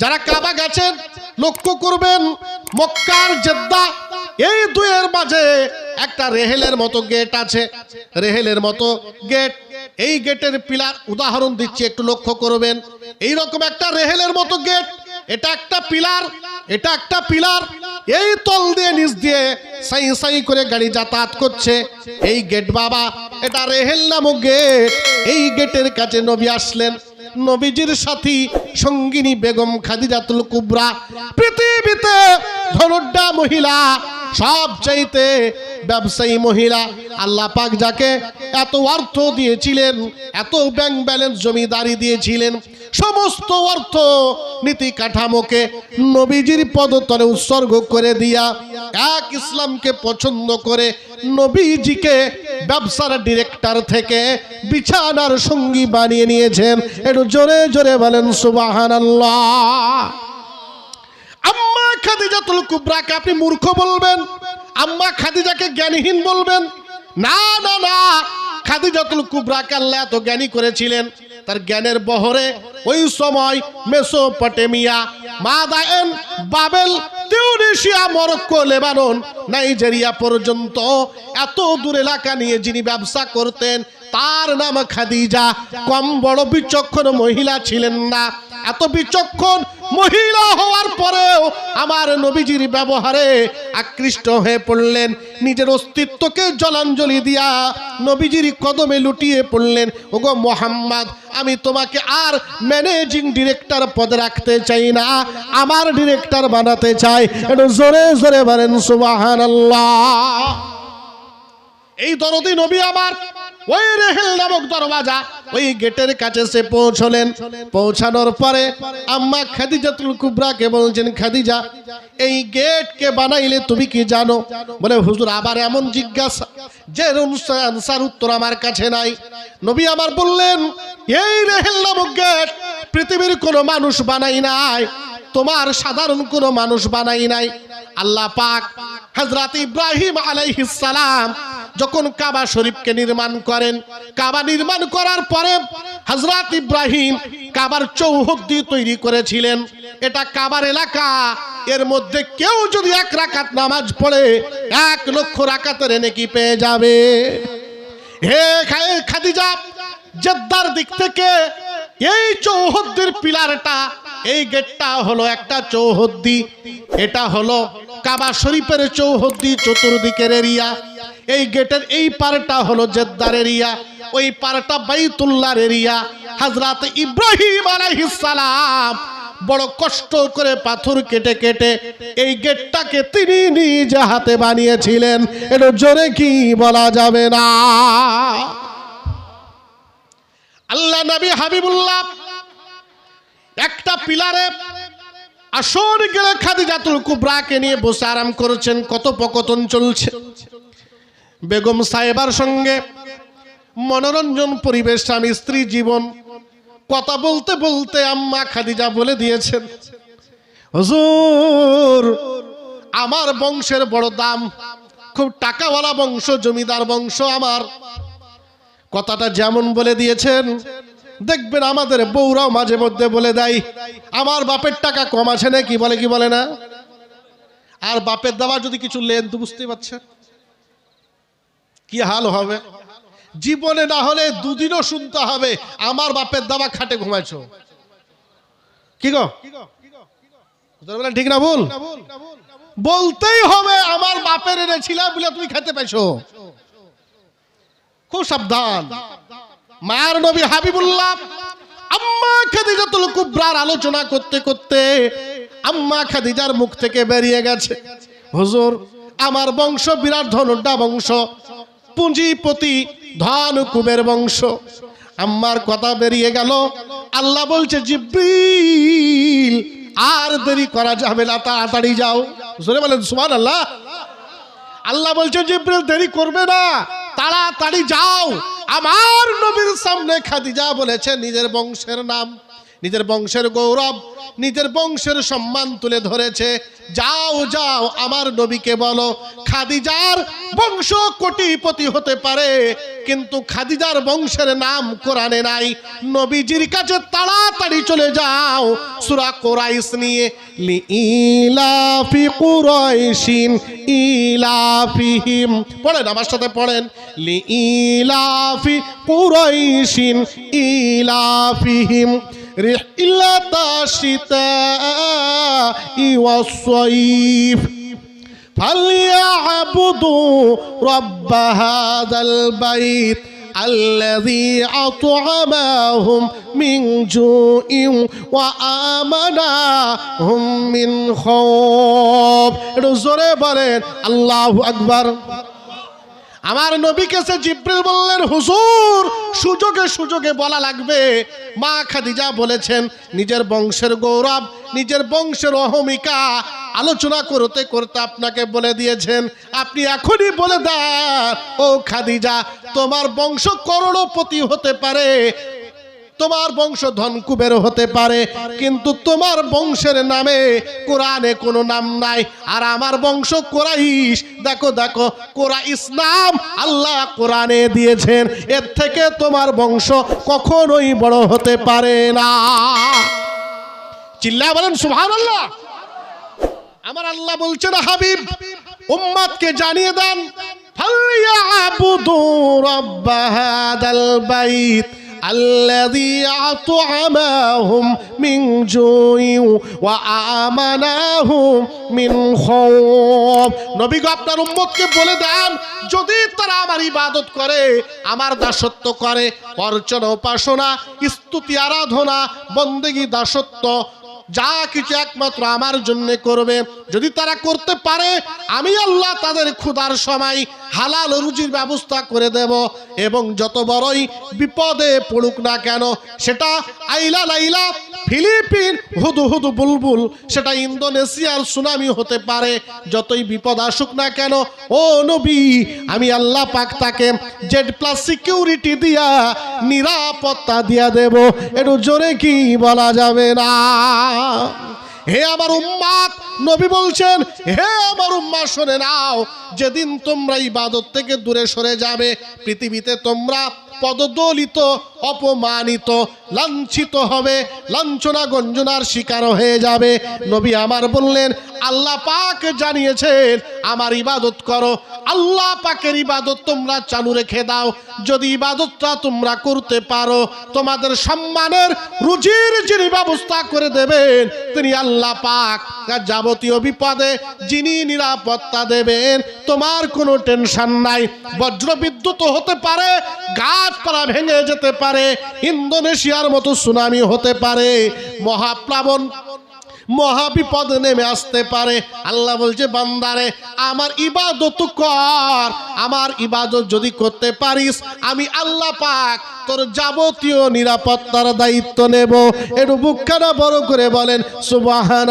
যারা কাবা গেছেন, লক্ষ্য করবেন, মক্কার জেদ্দা, এই দুয়ের মাঝে একটা রেহেলের মতো গেট আছে। রেহেলের মতো গেট। এই গেটের পিলার উদাহরণ দিচ্ছি, একটু লক্ষ্য করবেন। এই রকম একটা রেহেলের মতো গেট। এটা একটা পিলার, এটা একটা পিলার। এই তল দিয়ে, নিচ দিয়ে সাই সাই করে গাড়ি যাতায়াত করছে। এই গেট বাবা, এটা রেহেল নামক গেট। এই গেটের কাছে নবী আসলেন। নবীজির সাথী সঙ্গিনী বেগম খাদিজাতুল কুবরা পৃথিবীতে ধনুড্ডা মহিলা সব চাইতে ব্যবসায়ী মহিলা আল্লাহ পাক যাকে এত অর্থ দিয়েছিলেন, এত ব্যাংক ব্যালেন্স জমিদারি দিয়েছিলেন, সমস্ত অর্থ নীতি কাঠামোকে নবীজির পদতলে উৎসর্গ করে দিয়া এক ইসলামকে পছন্দ করে নবীজিকে ব্যবসার ডিরেক্টর থেকে বিছানার সঙ্গী বানিয়ে নিয়েছেন। একটু জোরে জোরে বলেন সুবাহান আম্মা খাদিজাতুল কুবরাকে আপনি মূর্খ বলবেন? আম্মা খাদিজাকে জ্ঞানীহীন বলবেন? না না না। খাদিজাতুল কুবরাকে আল্লাহ এত জ্ঞানী করেছিলেন। তার জ্ঞানের বহরে ওই সময় Mesopotamia, Madain, Babel Tunisia Morocco, Lebanon, Nigeria পর্যন্ত এত দূর এলাকা নিয়ে যিনি ব্যবসা করতেন, তার নাম খাদিজা। কম বড় বিচক্ষণ মহিলা ছিলেন না। এত বিচক্ষণ মহিলা হওয়ার পরেও আমার নবীজির ব্যবহারে আকৃষ্ট হয়ে পড়লেন। নিজের অস্তিত্বকে জলাঞ্জলি দিয়া নবীজির কদমে লুটিয়ে পড়লেন। ওগো মোহাম্মদ, আমি তোমাকে আর ম্যানেজিং ডিরেক্টর পদে রাখতে চাই না। আমার ডিরেক্টর বানাতে চাই। একটু জোরে জোরে বলেন সুবাহান এই দরদি নবী আমার ওই রেহেল নামক দরওয়াজা ওই গেটের কাছে সে পৌঁছলেন। পৌঁছানোর পরে আম্মা খাদিজাতুল কুবরাকে বলছেন, খাদিজা, এই গেট কে বানাইলে তুমি কি জানো? বলে, হুজুর, আবার এমন জিজ্ঞাসা, যে আনসার উত্তর আমার কাছে নাই। নবী আমার বললেন, এই রেহেল নামক গেট পৃথিবীর কোনো মানুষ বানাই নাই। তোমার সাধারণ কোনো মানুষ বানাই নাই। আল্লাহ পাক হজরত ইব্রাহিম সালাম যখন কাবা শরীফকে নির্মাণ করেন, কাবা নির্মাণ করার পরে হজরত ইব্রাহিম কাবার চৌহদ্দি তৈরি করেছিলেন। এটা কাবার এলাকা, এর মধ্যে কেউ যদি এক রাকাত নামাজ পড়ে, এক লক্ষ রাকাতের নেকি পেয়ে যাবে। হে খাদিজা, জেদ্দার দিক থেকে এই চৌহদ্দির পিলারটা এই গেটটা হলো একটা চৌহদ্দি। এটা হলো কাবা শরীফের চৌহদ্দি চতুর্দিকের এরিয়া। এই গেটের এই পারটা হলো জেদ্দার এরিয়া। ওই পারটা বাইতুল্লার এরিয়া। হাজরাত ইব্রাহিম সালাম বড় কষ্ট করে পাথর কেটে কেটে এই গেটটাকে তিনি নিজ হাতে বানিয়েছিলেন। এটা জোরে কি বলা যাবে না? আল্লাহ নবী হাবিবুল্লাহ পিলারে আসর গেলে খাদিজাতুল কুবরাকে নিয়ে বসে আরাম করেছেন কত পকতন চলছে। বেগম সাহেবার সঙ্গে মনোরঞ্জন, পরিবেশ, স্বামী, স্ত্রী জীবন, কথা বলতে বলতে আম্মা খাদিজা বলে দিয়েছেন, হুজুর, আমার বংশের বড় দাম, খুব টাকাওয়ালা বংশ, জমিদার বংশ আমার। কথাটা যেমন বলে দিয়েছেন দেখবেন আমাদের বউরাও মাঝে মধ্যে বলে দেয়, আমার বাপের টাকা কম আছে নাকি? বলে কি বলে না? আর বাপের দাবা যদি কিছু লেন তো বুঝতে পারছেন? কি হাল হবে? জীবনে না হলে দুদিনও শুনতে হবে, আমার বাপের দাবা খাটে ঘুমাইছো। কি গো? ঠিক না ভুল? বলতেই হবে, আমার বাপের এনেছিলাম বলে তুমি খেতে পাইছো। খুব সাবধান। মায়ার নবী হাবিবুল্লাহ আম্মা খাদিজাতুল কুবরার আলোচনা করতে করতে আম্মা খাদিজার মুখ থেকে বেরিয়ে গেছে। হুজুর, আমার বংশ বিরাট ধনুড্ডা বংশ, পুঁজিপতি, ধন কুবের বংশ। আম্মার কথা বেরিয়ে গেল। আল্লাহ বলছে, জিব্রিল, আর দেরি করা যাবে না, তাড়াতাড়ি যাও। জোরে বলেন সুমান আল্লাহ আল্লাহ বলছেন জিব্রিল, দেরি করবে না, তাড়াতাড়ি যাও। আমার নবীর সামনে খাদিজা বলেছে নিজের বংশের নাম। নিজের বংশের গৌরব, নিজের বংশের সম্মান তুলে ধরেছে। যাও যাও, আমার নবীকে বলো, খাদিজার বংশ কোটিপতি হতে পারে, কিন্তু খাদিজার বংশের নাম কোরআনে নাই। নবীজির কাছে তাড়াতাড়ি চলে যাও, সুরা কোরাইস নিয়ে। লি ইলাফি কুরাইশিন, ইলাফিহিম। পড়েন, আমার সাথে পড়েন। লি ইলাফি কুরাইশিন, ইলাফিহিম। رحلة الشتاء والصيف فليعبدوا رب هذا البيت الذي أطعمهم من جوع وآمنهم من خوف رزوري بارين الله أكبر আমার নবীকে সে জিব্রিল বললেন, হুজুর, সুযোগে সুযোগে বলা লাগবে। মা খাদিজা বলেছেন, নিজের বংশের গৌরব, নিজের বংশের অহমিকা আলোচনা করতে করতে আপনাকে বলে দিয়েছেন। আপনি এখনই বলে দেন, ও খাদিজা, তোমার বংশ করোড়পতি হতে পারে তোমার বংশ ধনকুবের হতে পারে, কিন্তু তোমার বংশের নামে কোরআনে কোনো নাম নাই। আর আমার বংশ কোরাইশ। দেখো দেখো কোরা ইসলাম আল্লাহ কোরআনে দিয়েছেন। এর থেকে তোমার বংশ কখনোই বড় হতে পারে না। চিল্লা বলেন সুহান আল্লাহ আমার আল্লাহ বলছেন, হাবিব উম্মাদকে জানিয়ে দেন, ফালিয়াবুদু রাব্ব হাদাল বাইত। الذي أطعمهم من جوع وآمناهم من خوف নবী গো আপনার উম্মতকে বলে দেন যদি তারা আমার ইবাদত করে আমার দাসত্ব করে অর্চনা উপাসনা স্তুতি আরাধনা বন্দেগী দাসত্ব যা কিছু একমাত্র আমার জন্য করবে। যদি তারা করতে পারে, আমি আল্লাহ তাদের ক্ষুধার সময় হালাল রুজির ব্যবস্থা করে দেব এবং যত বড়ই বিপদে পড়ুক না কেন, সেটা আইলা লাইলা ফিলিপিন হুদু হুদু বুলবুল, সেটা ইন্দোনেশিয়ার সুনামি হতে পারে। যতই বিপদ আসুক না কেন, ও নবী, আমি আল্লাহ পাক তাকে জেড প্লাস সিকিউরিটি দিয়া, নিরাপত্তা দিয়া দেব। একটু জোরে কি বলা যাবে না? হে আমার উম্মাদ, নবী বলছেন, হে আমার উম্মা শুনে নাও, যেদিন তোমরা ইবাদত থেকে দূরে সরে যাবে, পৃথিবীতে তোমরা পদদলিত অপমানিত, লাঞ্ছিত হবে, লাঞ্ছনা গঞ্জনার শিকার হয়ে যাবে। নবী আমার বললেন, আল্লাহ পাক জানিয়েছেন, আমার ইবাদত করো। আল্লাহ পাকের ইবাদত তোমরা চালু রেখে দাও। যদি ইবাদতটা তোমরা করতে পারো, তোমাদের সম্মানের রুজির যিনি ব্যবস্থা করে দেবেন, তিনি আল্লাহ পাক যাবতীয় বিপদে যিনি নিরাপত্তা দেবেন। তোমার কোনো টেনশন নাই। বজ্র বিদ্যুৎ হতে পারে, গাছপালা ভেঙে যেতে পারে ইন্দোনেশিয়ার মতো সুনামি হতে পারে, মহাপ্লাবন, মহাবিপদ নেমে আসতে পারে। আল্লাহ বলছে, বান্দারে, আমার ইবাদত কর, আমার ইবাদত যদি করতে পারিস, আমি আল্লাহ পাক তোর যাবতীয় নিরাপত্তার দায়িত্ব নেব। একটু বুকখানা বড় করে বলেন সুবাহান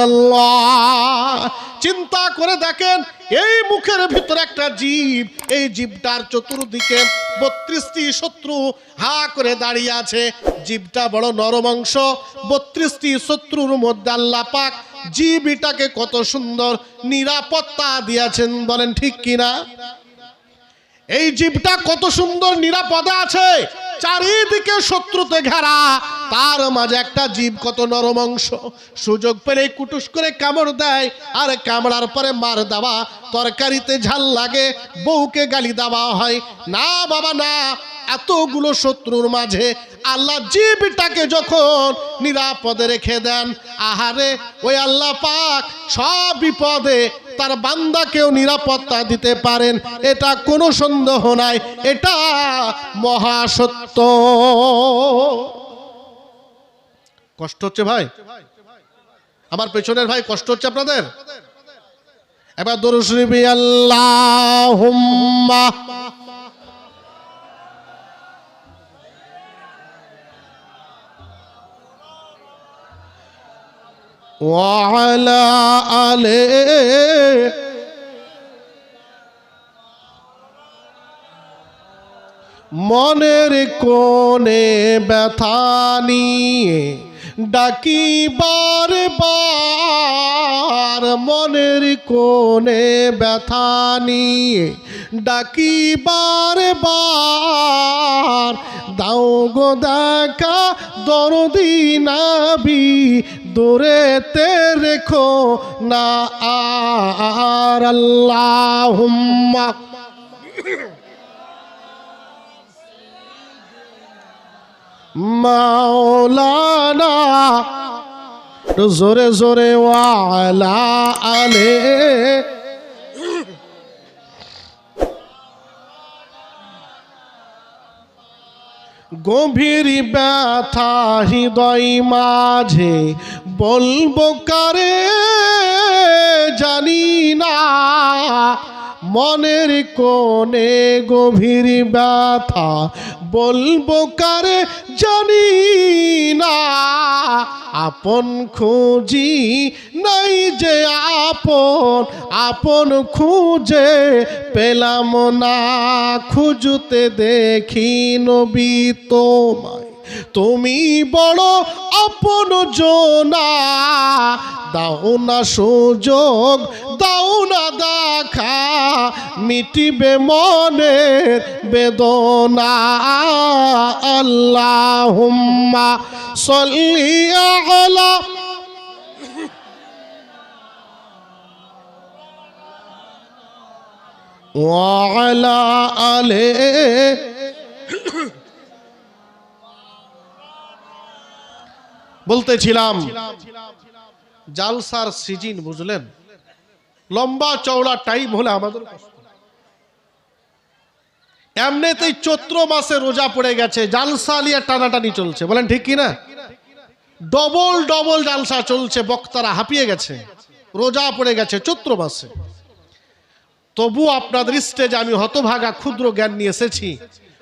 চিন্তা করে দেখেন, এই মুখের ভিতরে একটা জীব, এই জীবটার চতুর্দিকে বত্রিশটি শত্রু হা করে দাঁড়িয়ে আছে। জীবটা বড় নরমাংস বত্রিশটি শত্রুর মধ্যে আল্লাহ পাক জীবটাকে কত সুন্দর নিরাপত্তা দিয়েছেন, বলেন ঠিক কিনা? এই জীবটা কত সুন্দর নিরাপদে আছে, চারিদিকে শত্রুতে ঘেরা তার মাঝে একটা জীব কত নরম অংশ। সুযোগ পেলে কুটুস করে কামড় দেয়, আর কামড়ার পরে মার দেওয়া। তরকারিতে ঝাল লাগে, বউকে গালি দেওয়া হয়। না বাবা, না, এতগুলো শত্রুর মাঝে আল্লাহ জীবটাকে যখন নিরাপদে রেখে দেন, আহারে, ওই আল্লাহ পাক সব বিপদে তার বান্দাকেও নিরাপত্তা দিতে পারেন। এটা কোনো সন্দেহ নাই, এটা মহাসত্য। কষ্ট হচ্ছে ভাই আমার পেছনের ভাই কষ্ট হচ্ছে আপনাদের এবার দরুশরীফি আল্লাহ وعلى آله মনের কোণে ব্যথা নিয়ে ডাকি বার বার মনের কোণে ব্যথা নিয়ে। ডাকি বারে বার দাও গো দেখা দরদি নাবি দূরেতে রেখো না আর আল্লাহ মাওলানা, জোরে জোরে ওয়ালা আলে। গভীর ব্যথা হৃদয় মাঝে বলব কারে জানি না, মনের কোণে গভীর ব্যথা বলব কারে জানি না, আপন খুঁজি নাই যে আপন আপন খুঁজে পেলাম না, খুঁজতে দেখি নবী তোমায়। তুমি বড় আপন জোনা দাও না সুযোগ দাও না দেখা মিটিবে মনের বেদনা আল্লাহুম্মা সল্লি আলা وعلى آله বলতেছিলাম, জালসার সিজিন, বুঝলেন? লম্বা চওড়া টাইম হলে আমাদের। এমনিতেই চৈত্র মাসে রোজা পড়ে গেছে, জালসা নিয়ে টানাটানি চলছে, বলেন ঠিক কি না ডবল ডবল জালসা চলছে, বক্তারা হাঁপিয়ে গেছে, রোজা পড়ে গেছে চৈত্র মাসে। তবু আপনাদের স্টেজে আমি হতভাগা, ক্ষুদ্র জ্ঞান নিয়ে এসেছি।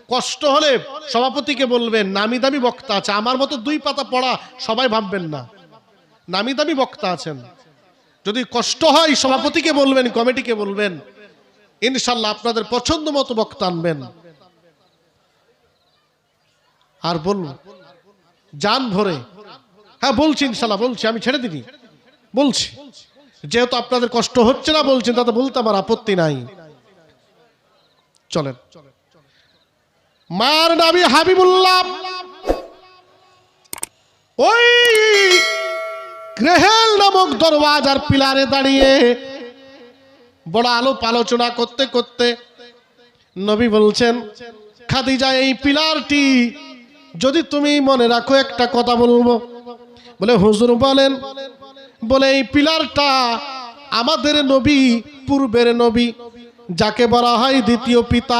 কষ্ট হলে সভাপতিকে বলবেন নামি দামি বক্তা আছে, আমার মতো দুই পাতা পড়া সবাই ভাববেন না। নামি দামি বক্তা আছেন। যদি কষ্ট হয়, সভাপতিকে বলবেন, কমিটিকে বলবেন, ইনশাল্লাহ আপনাদের পছন্দ মতো বক্তা আনবেন। আর বলুন, যান ভরে। হ্যাঁ বলছি ইনশাল্লাহ, বলছি, আমি ছেড়ে দিনি বলছি। যেহেতু আপনাদের কষ্ট হচ্ছে না বলছেন, তাতে বলতে আমার আপত্তি নাই। চলেন। মার নাবি হাবিবুল্লাহ। ওই গ্রেহেল নামক দরওয়াজার পিলারে দাঁড়িয়ে বড় আলোপ আলোচনা করতে করতে নবী বলছেন, খাদিজা, এই পিলারটি যদি তুমি মনে রাখো, একটা কথা বলব। বলে হুজুর বলেন, বলে এই পিলারটা আমাদের নবী, পূর্বের নবী, যাকে বলা হয় দ্বিতীয় পিতা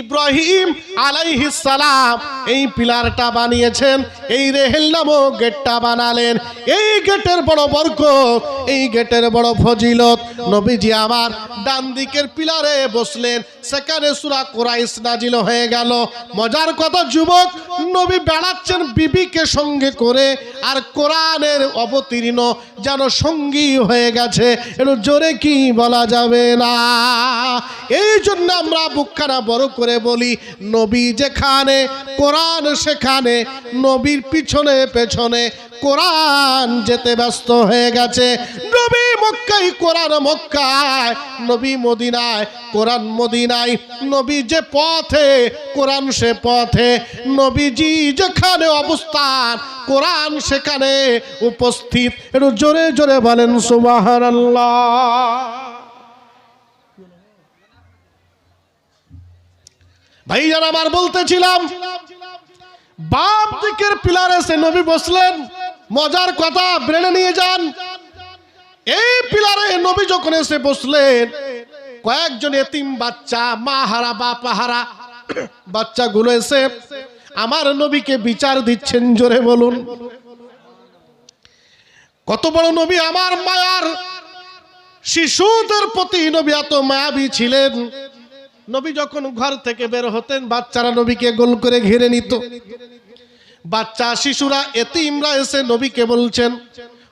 ইব্রাহিম সালাম এই পিলারটা বানিয়েছেন, এই রেহেল নামক গেটটা বানালেন। এই গেটের বড় বরকত, এই গেটের বড় ফজিলত। নবীজি আমার ডান দিকের পিলারে বসলেন, সেখানে সুরা কোরাইস নাজিল হয়ে গেল। মজার কথা, যুবক, নবী বেড়াচ্ছেন বিবিকে সঙ্গে করে আর কোরআনের অবতীর্ণ যেন সঙ্গী হয়ে গেছে। একটু জোরে কি বলা যাবে না? এই জন্য আমরা বুকখানা বড় করে বলি, নবী যেখানে, কোরআন সেখানে, নবীর পিছনে পেছনে, কোরআন যেতে ব্যস্ত হয়ে গেছে। নবী মক্কাই কোরআন মক্কায়, নবী মদিনায়, কোরআন মদিনায়, নবী যে পথে, কোরআন সে পথে, নবীজি যেখানে অবস্থান, কোরআন সেখানে উপস্থিত। একটু জোরে জোরে বলেন সুবাহান ভাইজান আমার বলতেছিলাম বাপ দিকের পিলারে সে নবী বসলেন, মজার কথা, ব্রেনে নিয়ে যান। এই পিলারে নবী যখন এসে বসলেন, কয়েকজন এতিম বাচ্চা, মা হারা, বাপ হারা, বাচ্চাগুলো এসে, আমার নবীকে বিচার দিচ্ছেন, জোরে বলুন। কত বড় নবী, আমার মায়ার শিশুদের প্রতি নবী এত মায়াবী ছিলেন। নবী যখন ঘর থেকে বের হতেন, বাচ্চারা নবীকে গোল করে ঘিরে নিত। বাচ্চা, শিশুরা এতে এতিমরা এসে নবীকে বলছেন,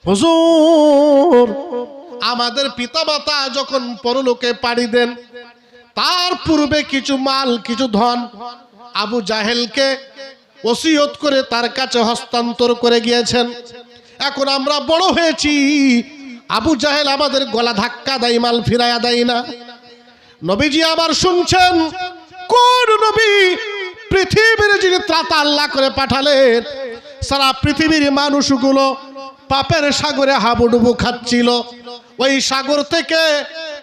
হুজুর, আমাদের পিতামাতা যখন পরলোকে পাড়ি দেন, তার পূর্বে কিছু মাল, কিছু ধন আবু জাহেলকে ওসিয়ত করে তার কাছে হস্তান্তর করে গিয়েছেন। এখন আমরা বড় হয়েছি। আবু জাহেল আমাদের গলা ধাক্কা দেয়, মাল ফিরাইয়া দেয় না। নবীজি আবার শুনছেন, কোন নবী পৃথিবীর যিনি ত্রাতা আল্লাহ করে পাঠালেন, সারা পৃথিবীর মানুষগুলো পাপের সাগরে হাবুডুবু খাচ্ছিল। ওই সাগর থেকে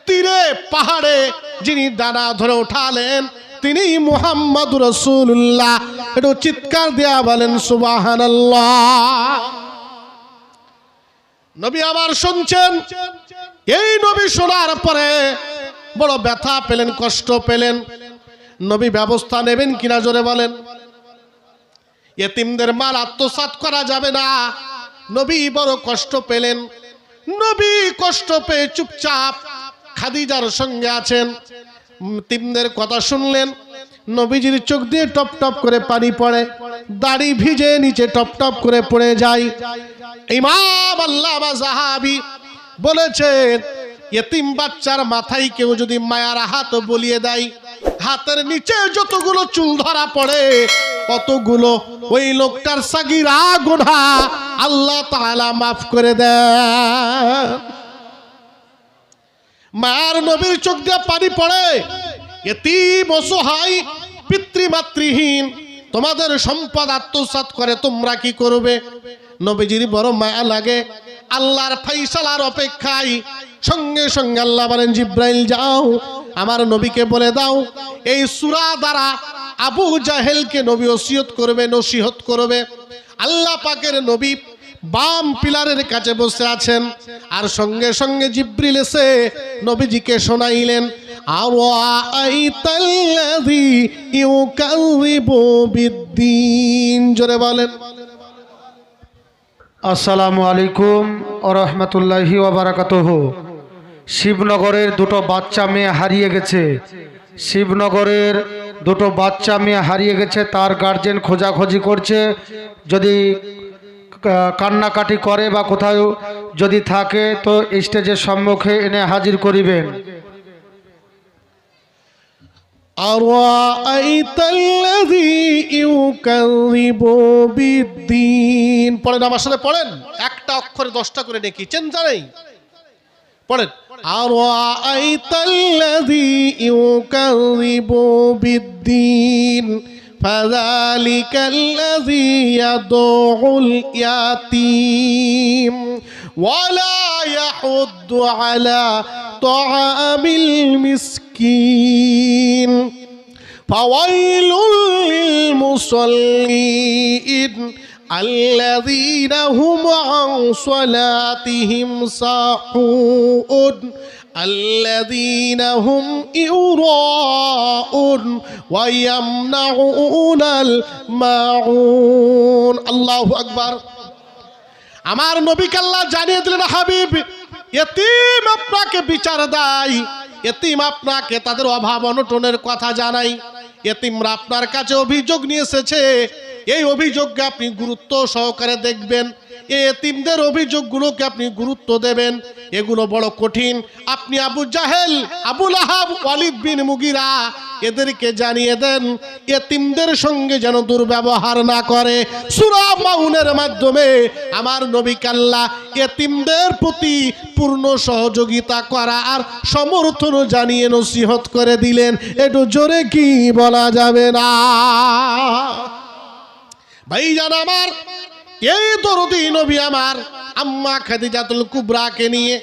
তীরে, পাহাড়ে যিনি দানা ধরে উঠালেন, তিনি মুহাম্মদ রসুল্লাহ একটু চিৎকার দেয়া বলেন সুবাহান নবী আবার শুনছেন, এই নবী শোনার পরে বড় ব্যথা পেলেন, কষ্ট পেলেন। নবী ব্যবস্থা নেবেন কিনা জোরে বলেন। এতিমদের মাল আত্মসাৎ করা যাবে না। নবী বড় কষ্ট পেলেন। নবী কষ্ট পেয়ে চুপচাপ খাদিজার সঙ্গে আছেন। তিমদের কথা শুনলেন। নবীজির চোখ দিয়ে টপ টপ করে পানি পড়ে। দাড়ি ভিজে নিচে টপ টপ করে পড়ে যায়। ইমাম আল্লাহ জাহাবি বলেছেন এতিম বাচ্চার মাথায় কেউ যদি মায়ার হাত বলিয়ে দেয়, হাতের নিচে যতগুলো চুল ধরা পড়ে, কতগুলো ওই লোকটার সাগিরা গোধা আল্লাহ তাআলা মাফ করে দেন। মায়ার নবীর চোখ দিয়ে পানি পড়ে। এতিম অসহায়, পিতৃমাতৃহীন, তোমাদের সম্পদ আত্মসাৎ করে তোমরা কি করবে? নবীজির বড় মায়া লাগে। আল্লাহর ফাইসালার অপেক্ষায়। সঙ্গে সঙ্গে আল্লাহ বলেন, জিব্রাইল, যাও, আমার নবীকে বলে দাও। এই সুরা দ্বারা আবু জাহেলকে নবী ওসিয়ত করবে, নসিহত করবে। আল্লাহ পাকের নবী বাম পিলারের কাছে বসে আছেন। আর সঙ্গে সঙ্গে জিব্রিল এসে নবীজিকে শোনাইলেন জোরে বলেন। আসসালামু আলাইকুম ও রহমতুল্লাহি ওবরাকাতহ শিবনগরের দুটো বাচ্চা মেয়ে হারিয়ে গেছে। শিবনগরের দুটো বাচ্চা মেয়ে হারিয়ে গেছে, তার গার্জেন খোঁজাখুঁজি করছে। যদি কান্নাকাটি করে বা কোথাও যদি থাকে, তো স্টেজের সম্মুখে এনে হাজির করিবেন। أرأيت الذي يكذب بالدين পড়েন আমার সাথে পড়েন একটা অক্ষরে দশটা করে নেকি চিন্তা নেই পড়েন أرأيت الذي يكذب بالدين فذلك الذي يدعو اليتيم ولا يحض على طعام المسكين. فويل للمصلين الذين هم عن صلاتهم ساهون الذين هم يراءون ويمنعون الماعون الله أكبر আমার নবীকে আল্লাহ জানিয়ে দিলেন হাবিব এতিম আপনাকে বিচার দেয় এতিম আপনাকে তাদের অভাব অনটনের কথা জানাই এতিমরা আপনার কাছে অভিযোগ নিয়ে এসেছে এই অভিযোগকে আপনি গুরুত্ব সহকারে দেখবেন এতিমদের অভিযোগগুলোকে আপনি গুরুত্ব দেবেন। এগুলো বড় কঠিন। আপনি আবু জাহেল আবুল আহাব ওয়ালিদ বিন মুগিরা এদেরকে জানিয়ে দেন এতিমদের সঙ্গে যেন দুর্ব্যবহার না করে। সুরা মাউনের মাধ্যমে আমার নবী কাল্লা এতিমদের প্রতি পূর্ণ সহযোগিতা করা আর সমর্থন জানিয়ে নসিহত করে দিলেন। একটু জোরে কি বলা যাবে না? ভাইজান আমার এই দরদি নবী আমার, আম্মা খাদিজাতুল কুবরাকে নিয়ে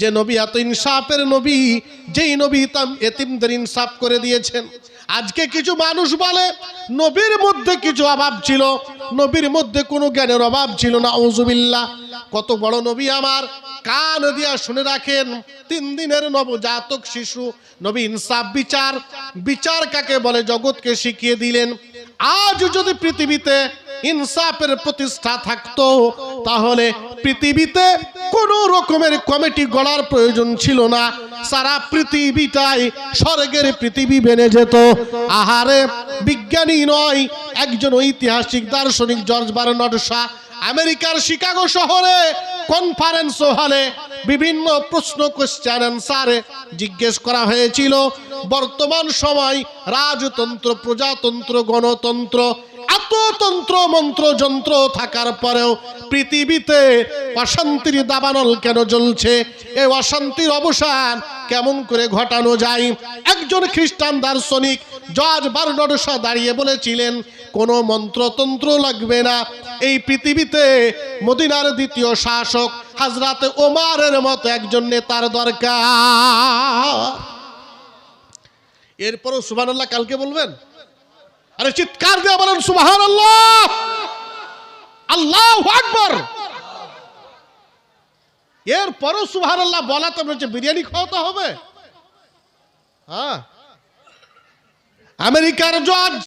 যে নবী এত ইনসাফের নবী, যেই নবী তাম এতিমদের ইনসাফ করে দিয়েছেন। আজকে কিছু মানুষ বলে, নবীর মধ্যে কিছু অভাব ছিল, নবীর মধ্যে কোনো জ্ঞানের অভাব ছিল না ওজুবিল্লাহ কত বড় নবী আমার, কান দিয়া শুনে রাখেন, তিন দিনের নবজাতক শিশু, নবী ইনসাফ বিচার বিচার কাকে বলে, জগৎকে শিখিয়ে দিলেন। আজ যদি পৃথিবীতে ইনসাফের প্রতিষ্ঠা থাকতো। তাহলে পৃথিবীতে কোন রকমের কমিটি গড়ার প্রয়োজন ছিল না। সারা পৃথিবীটাই স্বর্গের পৃথিবী বেনে যেত। আহারে, বিজ্ঞানী নয়, একজন ঐতিহাসিক, দার্শনিক জর্জ বার্নার্ড শাহ আমেরিকার শিকাগো শহরে কনফারেন্স হলে বিভিন্ন প্রশ্ন কোশ্চেন অ্যান্সারে জিজ্ঞেস করা হয়েছিল। বর্তমান সময় রাজতন্ত্র, প্রজাতন্ত্র, গণতন্ত্র এত তন্ত্র মন্ত্র যন্ত্র থাকার পরেও পৃথিবীতে অশান্তির দাবানল কেন জ্বলছে? এই অশান্তির অবসান কেমন করে ঘটানো যায়? একজন খ্রিস্টান দার্শনিক জর্জ বার্নার্ড শাহ দাঁড়িয়ে বলেছিলেন, কোনো মন্ত্রতন্ত্র লাগবে না। এই পৃথিবীতে মদিনার দ্বিতীয় শাসক হাজরাতে ওমারের মতো একজন নেতার দরকার। এরপরও সুবাহ কালকে বলবেন? আরে চিৎকার দিয়ে বলেন সুবাহান আল্লাহ আল্লাহ আকবর। এরপরও সুবাহান আল্লাহ বলা তো বলছে, বিরিয়ানি খাওয়াতে হবে। হ্যাঁ। আমেরিকার জজ